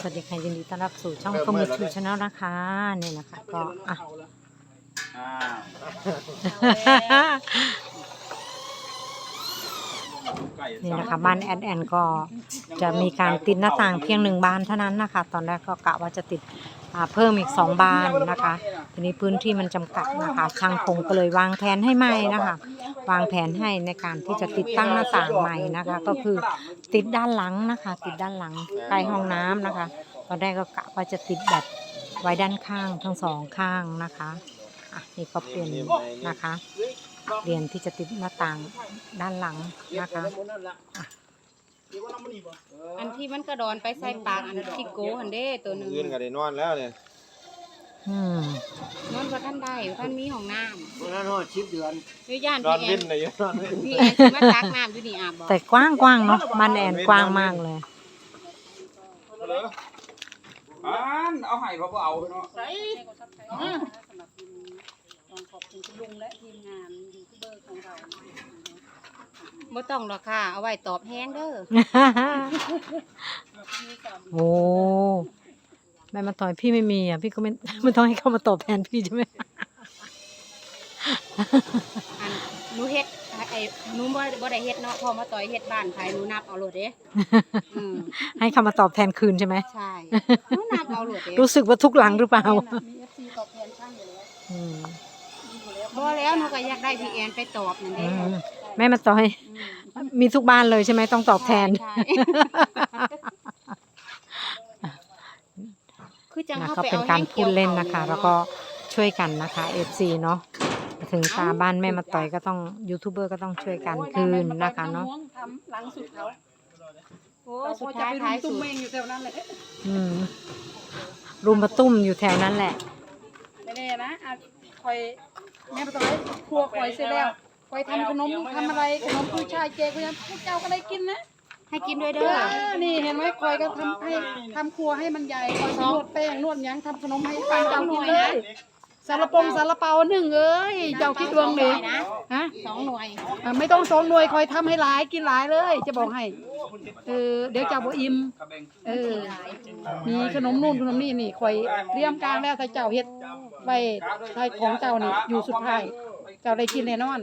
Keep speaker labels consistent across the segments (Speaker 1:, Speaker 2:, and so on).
Speaker 1: สวัสดีค่ะยินดีต้อนรับสู่ช่องคอมมิชชูชาแนลนะคะนี่นะคะก็อะ
Speaker 2: อ้าวไก่
Speaker 1: นี่นะคะบ้านแอดแอนก็จะมีการติดหน้าต่างเพียงหนึ่งบานเท่านั้นนะคะ ตอนแรกก็กะว่าจะติดอ่า เพิ่มอีกสองบานนะคะ ทีนี้พื้นที่มันจำกัดนะคะช่างคงก็เลยวางแผนให้ใหม่นะคะ วางแผนให้ในการที่จะติดตั้งหน้าต่างใหม่นะคะ ก็คือติดด้านหลังนะคะ ติดด้านหลังใกล้ห้องน้ำนะคะตอนแรกก็กะว่าจะติดแบบไว้ด้านข้างทั้งสองข้างนะคะอะนี่ก็เปลี่ยนนะคะเปลี่ยนที่จะติดหน้าต่างด้านหลังนะคะ
Speaker 3: อั นที่มันกระดอนไปใส่ปากอันที่โกหันเด้ตัวหนึ่ง
Speaker 4: ยืนกันได้นอนแล้วเนี่ย
Speaker 1: อืม
Speaker 3: นอนบ่ท่านได้ท่านมีห้องน้
Speaker 4: เพราะนั้นฮอดชิปเดือนำ
Speaker 3: ด้วยย่าน
Speaker 4: นอน
Speaker 3: พี่แอ
Speaker 4: วิ
Speaker 3: น
Speaker 4: นเลยนอนวิน
Speaker 3: พี่แอนสิมาตักน้ำอยู่นี่อาบบ่
Speaker 1: แต่กว้างกว้างๆเนาะบ้านแอนกว้างมากเลย
Speaker 2: อ่านเอาไห้เขาบ่เอาเนาะ
Speaker 3: บ่ต้อง หรอกค่ะ เอาไว้ตอบแห้งเด้อ
Speaker 1: โอ้แม่มาต่อยพี่ไม่มีอะพี่ก็ไม่ ไม่ต้องให้เขามาตอบแทนพี่ใช่ไหม
Speaker 3: อันหนูเฮ็ดไอ้หนูบ่บ่ได้เฮ็ดเนาะพอมาต่อยเฮ็ดบ้านไผหนูนับเอาโลดเด้อืม
Speaker 1: ให้เขามาตอบแทนคืนใช่ไหม
Speaker 3: ใช่หนูนับเอาโลดเด้
Speaker 1: รู้สึกว่าทุกหลังหรือเปล่าอืม
Speaker 3: บ่แล้วหนูก็อยากได้พี่แอนไปตอบนั่น
Speaker 1: อื
Speaker 3: เด้
Speaker 1: ม แม่มาต่อย
Speaker 3: อืม
Speaker 1: มีทุกบ้านเลยใช่ไหมต้องตอบแทน
Speaker 3: ใช่คือจัง
Speaker 1: นะ
Speaker 3: เฮา
Speaker 1: ก็
Speaker 3: ไป
Speaker 1: เป็น
Speaker 3: เอา
Speaker 1: การ
Speaker 3: แห้ง
Speaker 1: พูดเล่น
Speaker 3: กี่ยว
Speaker 1: นะคะ
Speaker 3: อา
Speaker 1: แล้วก็ช่วยกันนะคะ FC เนาะถึงตาบ้านแม่มาต่อยก็ต้องยูทูบเบอร์ก็ต้องช่วยกันคืนนะคะเนาะ
Speaker 5: ทำหลังสุดเขา
Speaker 3: โอ้
Speaker 5: เรา
Speaker 3: สุด
Speaker 5: จะ
Speaker 3: ท้าย
Speaker 5: ไป
Speaker 3: ท้าย
Speaker 5: ตุ้
Speaker 3: สุ
Speaker 5: ม
Speaker 3: ด
Speaker 5: เมงอยู่แถวนั้นเลย
Speaker 1: อืมรุมมาตุ้มอยู่แถวนั้นแหละ
Speaker 5: ไม่แน่นะอะคอยแม่ประตอยครัวคอยเสร็จแล้ว คอยทำขนมทำอะไรขนมกุ้ยช่ายเจก็ยังพวกเจ้าก็ได้กินนะ
Speaker 3: ให้กินด้วย
Speaker 5: เอ
Speaker 3: เด้อ
Speaker 5: อนี่เห็นไหมคอยก็ทำให้ทำครัวให้มันใหญ่คอยนวดแป้งนวดหยังทำขนมให้ปังเจ้ากินเลยสารปงสารเปาหนึ่งเอ้ยเจ้าคิดดวงเลย
Speaker 3: นะ
Speaker 5: ฮะ
Speaker 3: สองหน่วย
Speaker 5: อะไม่ต้องสองหน่วยคอยทำให้หลายกินหลายเลย จะบอกให้เออเดี๋ยวเจ้าบ่อิ่ม
Speaker 2: กระเบง
Speaker 5: เออมีขนมนู่นขนมนี่นี่คอยเตรียมการแล้วถ้าเจ้าเฮ็ดไว้ถ้าของเจ้านี่อยู่สุดท้าย เจ้าได้กินแน่นอน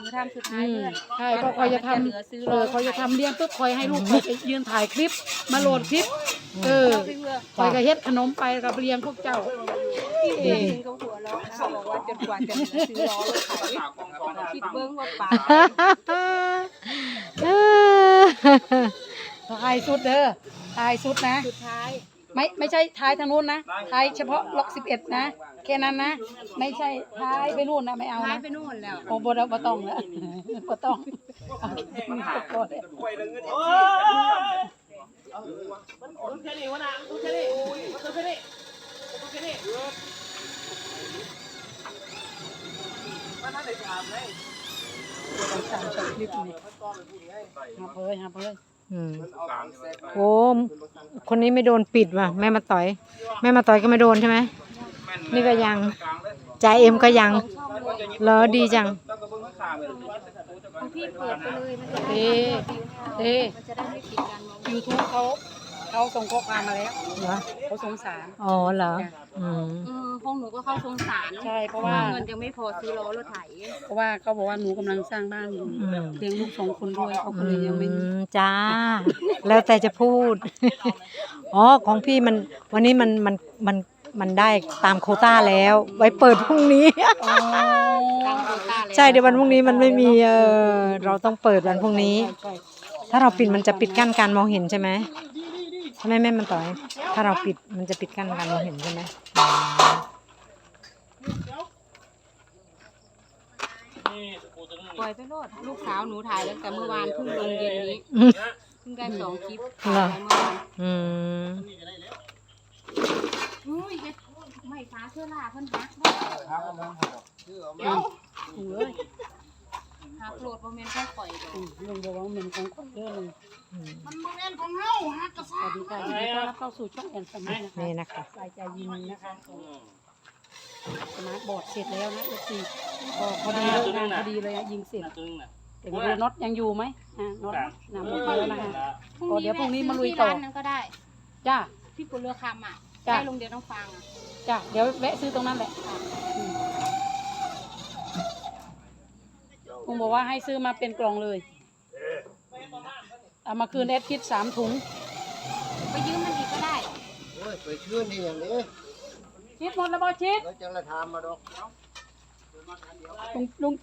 Speaker 3: หนูทำสุดท้า
Speaker 5: อื
Speaker 3: ย
Speaker 5: ม
Speaker 3: เพื่อน
Speaker 5: ใช่ก็คอยจะทำ
Speaker 3: เหลือซื้อ
Speaker 5: เออคอยจะทำเลี้ยงปุ๊บคอยให้ลูกคอยไปยืนถ่ายคลิป มาโหลดคลิป เออ
Speaker 3: เอาไปเพื่อ
Speaker 5: คอยก็เฮ็ดขนมไปกับเลี้ยงพวกเจ้า
Speaker 3: เองเขาหัวเราะเขาบอกว่าจนกว่าจะเหลือซื้อล้อรถไถ
Speaker 2: สาวของสอง
Speaker 3: คิดเบิ้งว่าป่า
Speaker 5: ถ่ายสุดเด้อถ่ายสุดนะ
Speaker 3: สุดท้าย
Speaker 5: ไม่ไม่ใช่ท้ายทางนู้นนะท้ายเฉพาะล็อกสิบเอ็ดนะ แค่นั้นนะ ไม่ใช่ท้ายไปนู่นนะไม่เอา
Speaker 3: ท้าย
Speaker 5: นะ
Speaker 3: ไปนู่นแล้ว
Speaker 5: โอ้บ่ได้บ่ต้องแล้วบ่ต้องเอาแค่นี้ก็พอแล้วสามสิบคลิปนี่หาเพ้ยหาเพ้ย
Speaker 1: อืมโอ้คนนี้ไม่โดนปิดว่ะแม่มาต่อย แม่มาต่อยก็ไม่โดนใช่ไหม นี่ก็ยังจ่ายเอ็มก็ยังเหรอดีจัง
Speaker 2: ต้องกระเบื้องข้างข้างเลย
Speaker 3: ของพี่เปิดไปเลยมันจะ
Speaker 5: เด้เด้
Speaker 3: มันจะได้ไม่ติดกันมอง
Speaker 5: ยูทูบเขาเขาส่งข้อความมาแล้ว
Speaker 1: เหรอ
Speaker 5: เขาสงสาร
Speaker 1: อ๋อเหรออืม
Speaker 3: เออห้องหนูก็เข้าสงสาร
Speaker 5: ใช่เพราะว่า
Speaker 3: เงินยังไม่พอซื้อล้อรถไถ
Speaker 5: เพราะว่าเขาบอกว่าหนูกำลังสร้างบ้านอยู่
Speaker 1: อืม
Speaker 5: เลี้ยงลูกสองคนด้วยเขาก็
Speaker 1: อื
Speaker 5: เลยยังไม่
Speaker 1: มจ้า แล้วแต่จะพูดอ๋อของพี่มันวันนี้มันมันมัน มันได้ตามโควต้าแล้ว ไว้เปิดพรุ่งนี้
Speaker 5: อ๋อ
Speaker 3: ตั้งโควต้าแล้ว
Speaker 1: ใช่เดี๋ยววันพรุ่งนี้มันไม่มีเออเราต้องเปิดวันพรุ่งนี้
Speaker 5: ใช่
Speaker 1: ถ้าเราปิดมันจะปิดกั้นการมองเห็นใช่ไหมใช่ไหมแม่มันต่อย ถ้าเราปิดมันจะปิดกั้นการมองเห็นใช่ไหมอืม
Speaker 3: ปล่อยไปโลดลูกสาวหนูถ่ายตั้งแต่เมื่อวานเพิ่งลงเย็นนี้เพิ่งได้สองคลิปถ่ายไปเมื่อวาน
Speaker 1: อืม
Speaker 3: อุ้ยเฮ็ดไม่ฟ้า เสื้อลาเพิ่นฮัก
Speaker 5: ถูกเลย
Speaker 3: ฮักโหลดบ่แม่นแค่ปล่อยดอก
Speaker 5: อืมลุงบอกว่ามันของคนเยอะเลย
Speaker 1: ม
Speaker 5: มันโมเมนของเฮาฮักกระซ่าสวัสดีค่ะยินดีต้อนรับเข้าสู่ช่องแอนสมัยนะคะ
Speaker 1: นี่นะคะ
Speaker 5: รายใจยินนะคะสมาร์ทบอร์ดเสร็จแล้วนะเอฟซีก็พอดีเลิกงานพอดีเลยอะยิงเสร็จแต่ไม่รู้น็อตยังอยู่ไหมอะน็อตนำหมดแล้วนะคะก็เดี๋ยวพรุ่งนี้มาลุยต่อ
Speaker 3: ร้านนั้นก็ได้
Speaker 5: จ้า
Speaker 3: พี่กุลเรือคำอะ
Speaker 5: จ้ะ
Speaker 3: ใกล้โรงเรียนต้องฟังอะ
Speaker 5: จ้ะเดี๋ยวแวะซื้อตรงนั้นแหละอืมลุงบอกว่าให้ซื้อมาเป็นกล่องเลย เอามาคืนแอดคิดสามถุง
Speaker 3: ไปยืมมันอีกก็ได้
Speaker 4: โอ้ยไปชื่นนี่อย่างนี้
Speaker 5: ชิดหมดแล้วบอชิด
Speaker 4: แล้วจังละทามมาดอก
Speaker 5: ลุงลุง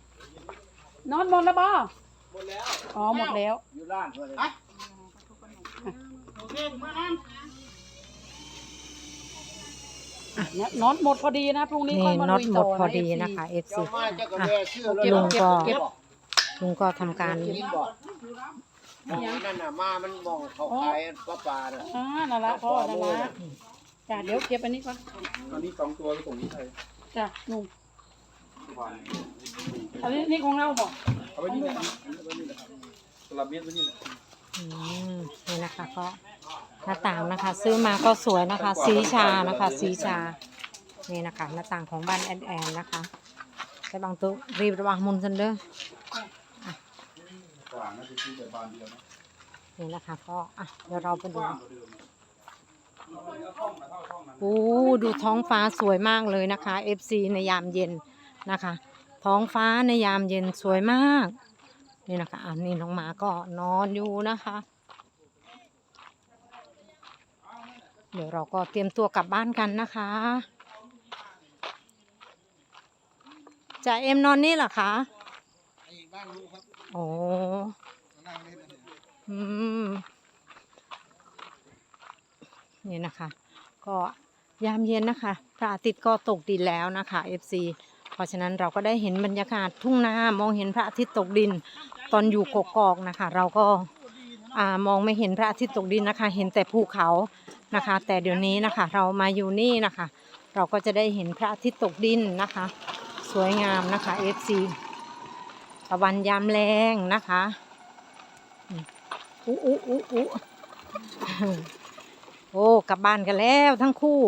Speaker 5: นอนหมดแล้วบอหมดแล้วอ๋อหมดแล้ว
Speaker 4: อยู่ร้านเพื่อนเลย
Speaker 5: อะ เนี่ยน็อตหมดพอดีนะพรุ่งนี้
Speaker 1: นี่
Speaker 5: ค่อยมา
Speaker 1: น็อต
Speaker 5: ลุย
Speaker 1: หม
Speaker 5: ต่
Speaker 1: ด
Speaker 5: อ
Speaker 1: พอดี
Speaker 5: นะ
Speaker 1: นะคะ FC
Speaker 4: เจ้ามาเจ้าก็แม่ชื่อเลย
Speaker 1: ลุงก็
Speaker 5: เก็บ
Speaker 1: ลุงก็ทำการ
Speaker 4: กินบอกมองนั่นน่ะมามันมองเขาขายปลาปลาน่ะ
Speaker 5: อ่านั่นละพ่อนั่นละจ้ะเดี๋ยวเก็บอันนี้ก่อน
Speaker 2: อันนี้สองตัวก็ส่งที่ไทย
Speaker 5: จ้ะลุงอันนี้นี่ของเราบอก
Speaker 2: เอาไว้นี่แหละเอาไว้นี่แหละครับสลับเม็ดไว้นี่แหละ
Speaker 1: อืมนี่นะคะก็ หน้าต่างนะคะ ซื้อมาก็สวยนะคะ สีชานะคะ สีชานี่นะคะ หน้าต่างของบ้านแอนแอนนะคะแต่บางตัวรีบระวังมุนซันเด้อก
Speaker 2: ว่าน่าจะซื้อแต่บานเดียวนะ
Speaker 1: นี่นะคะก็อะเดี๋ยวเราไปดู
Speaker 2: กว้างกว่าเดิมนะเอาช่องมาเท่าช่องนั้น
Speaker 1: โอ้ดูท้องฟ้าสวยมากเลยนะคะ FC ในยามเย็นนะคะ ท้องฟ้าในยามเย็นสวยมาก นี่นะคะอะนี่น้องหมาก็นอนอยู่นะคะ เดี๋ยวเราก็เตรียมตัวกลับบ้านกันนะคะจ่าเอ็มนอนนี่เหรอคะโอ้อืมนี่นะคะ ก็ยามเย็นนะคะพระอาทิตย์ก็ตกดินแล้วนะคะ FC เพราะฉะนั้นเราก็ได้เห็นบรรยากาศทุ่งนามองเห็นพระอาทิตย์ตกดิน ตอนอยู่กกอกนะคะ เราก็อ่ามองไม่เห็นพระอาทิตย์ตกดินนะคะ เห็นแต่ภูเขา นะคะ แต่เดี๋ยวนี้นะคะ เรามาอยู่นี่นะคะ เราก็จะได้เห็นพระอาทิตย์ตกดินนะคะ สวยงามนะคะ FC ตะวันยามแรงนะคะอู้อู้อู้อู้โอ้กลับบ้านกันแล้วทั้งคู่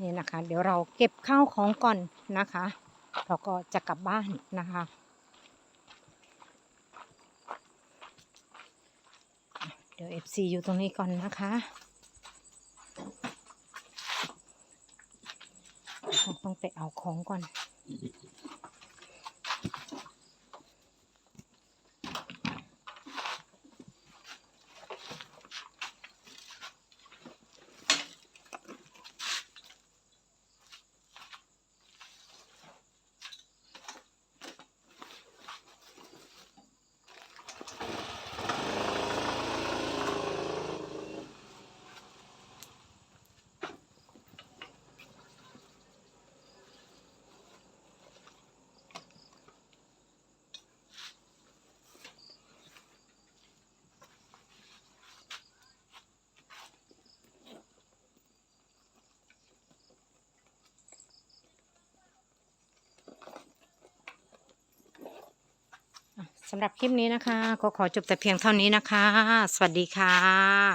Speaker 1: นี่นะคะ เดี๋ยวเราเก็บข้าวของก่อนนะคะ เราก็จะกลับบ้านนะคะ เดี๋ยว FC อยู่ตรงนี้ก่อนนะคะเราต้อง ไปเอาของก่อน สำหรับคลิปนี้นะคะ ก็ขอจบแต่เพียงเท่านี้นะคะ สวัสดีค่ะ